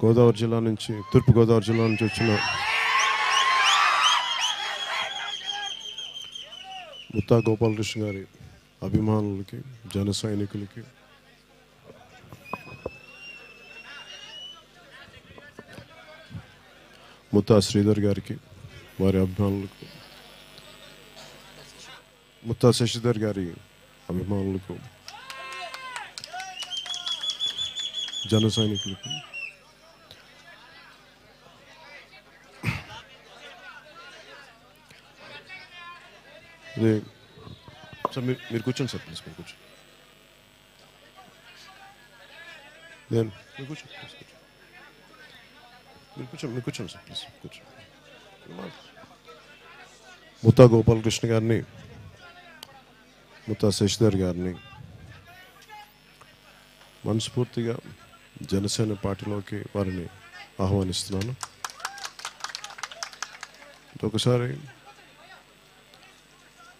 గోదావరి జిల్లా నుంచి తూర్పుగోదావరి జిల్లా నుంచి వచ్చిన ముత్తా గోపాలకృష్ణ గారి అభిమానులకి జన సైనికులకి ముత్తా శ్రీధర్ గారికి వారి అభిమానులకు ముత్తా శశిధర్ గారి అభిమానులకు జన సైనికులకు అదే సార్ మీరు మీరు కూర్చోండి సార్ ప్లీజ్ మీరు కూర్చోండి నేను మీరు కూర్చోండి ప్లీజ్ కూర్చోండి మీరు కూర్చోండి మీరు కూర్చోండి సార్ ప్లీజ్ కూర్చోండి ముత్తా గోపాలకృష్ణ గారిని ముత్తా శశిధర్ గారిని మనస్ఫూర్తిగా జనసేన పార్టీలోకి వారిని ఆహ్వానిస్తున్నాను ఒకసారి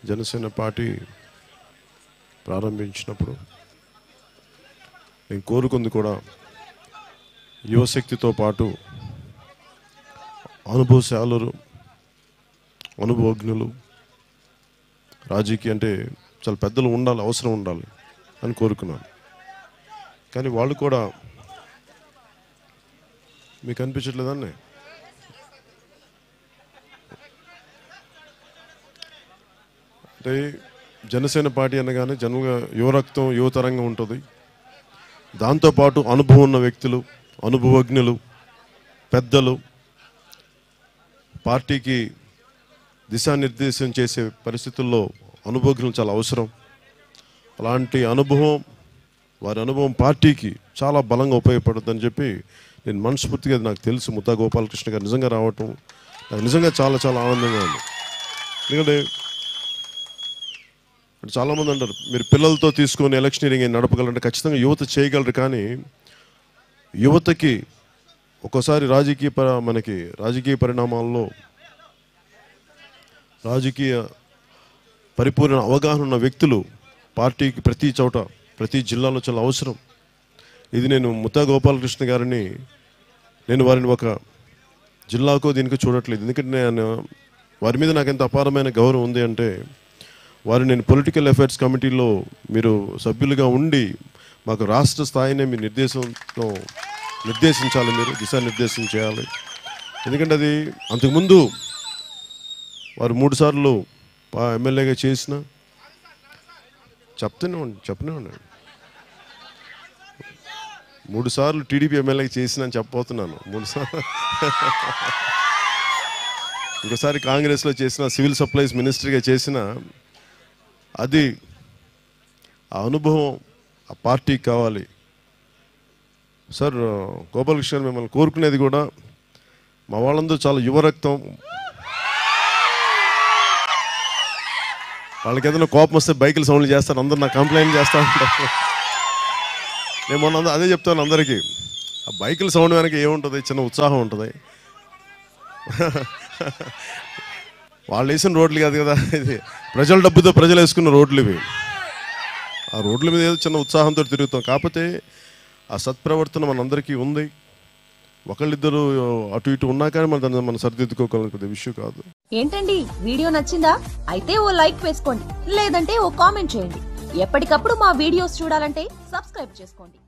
జనసేన పార్టీ ప్రారంభించినప్పుడు నేను కోరుకుంది కూడా యువశక్తితో పాటు అనుభవశాలరు అనుభవజ్ఞులు రాజకీయ అంటే చాలా పెద్దలు ఉండాలి అవసరం ఉండాలి అని కోరుకున్నాను. కానీ వాళ్ళు కూడా మీకు అనిపించట్లేదాన్ని? అంటే జనసేన పార్టీ అనగానే జనరల్గా యువరక్తం యువతరంగా ఉంటుంది. దాంతోపాటు అనుభవం ఉన్న వ్యక్తులు అనుభవజ్ఞులు పెద్దలు పార్టీకి దిశానిర్దేశం చేసే పరిస్థితుల్లో అనుభవజ్ఞులు చాలా అవసరం. అలాంటి అనుభవం వారి అనుభవం పార్టీకి చాలా బలంగా ఉపయోగపడుతుందని చెప్పి నేను మనస్ఫూర్తిగా నాకు తెలుసు. ముద్దా గోపాలకృష్ణ గారు నిజంగా రావటం నాకు నిజంగా చాలా చాలా ఆనందంగా ఉంది. ఎందుకంటే చాలామంది అంటారు మీరు పిల్లలతో తీసుకొని ఎలక్షనీరింగ్ నడపగలంటే ఖచ్చితంగా యువత చేయగలరు కానీ యువతకి ఒక్కోసారి రాజకీయ మనకి రాజకీయ పరిణామాల్లో రాజకీయ పరిపూర్ణ అవగాహన ఉన్న వ్యక్తులు పార్టీకి ప్రతి చోట ప్రతి జిల్లాలో చాలా అవసరం. ఇది నేను ముత్తా గోపాలకృష్ణ గారిని నేను వారిని ఒక జిల్లాకో దీనికి చూడట్లేదు. ఎందుకంటే నేను వారి మీద నాకు ఎంత అపారమైన గౌరవం ఉంది అంటే వారు నేను పొలిటికల్ అఫైర్స్ కమిటీలో మీరు సభ్యులుగా ఉండి మాకు రాష్ట్ర స్థాయినే మీ నిర్దేశంతో నిర్దేశించాలి మీరు దిశానిర్దేశం చేయాలి. ఎందుకంటే అది అంతకుముందు వారు మూడు సార్లు ఎమ్మెల్యేగా చేసిన చెప్తూనే ఉండి చెప్పనే ఉండండి. మూడు సార్లు టీడీపీ ఎమ్మెల్యేగా చేసిన అని చెప్పబోతున్నాను. మూడు సార్లు. ఇంకోసారి కాంగ్రెస్లో చేసిన సివిల్ సప్లైస్ మినిస్టర్గా చేసిన అది ఆ అనుభవం ఆ పార్టీకి కావాలి. సార్ గోపాలకృష్ణ మిమ్మల్ని కోరుకునేది కూడా మా వాళ్ళందరూ చాలా యువరక్తం. వాళ్ళకి ఏదైనా కోపం వస్తే బైకులు సౌండ్లు చేస్తారు అందరు నాకు కంప్లైంట్ చేస్తా ఉంటారు. నేను మొన్న అదే చెప్తాను అందరికీ. ఆ బైకుల సౌండ్ వెనక ఏముంటుంది? చిన్న ఉత్సాహం ఉంటుంది. వాళ్ళు వేసిన రోడ్లు కాదు కదా ఇది. ప్రజల డబ్బుతో ప్రజలు వేసుకున్న రోడ్లు ఇవి. ఆ రోడ్ల మీద ఏదో చిన్న ఉత్సాహంతో తిరుగుతాం. కాకపోతే ఆ సత్ప్రవర్తన మనందరికీ ఉంది. ఒకళ్ళిద్దరు అటు ఇటు ఉన్నా కానీ మన దాన్ని మనం సరిదిద్దుకోగలం విషయం కాదు. ఏంటండి? వీడియో నచ్చిందా? అయితే ఓ లైక్ వేసుకోండి. లేదంటే ఓ కామెంట్ చేయండి. ఎప్పటికప్పుడు మా వీడియోస్ చూడాలంటే సబ్స్క్రైబ్ చేసుకోండి.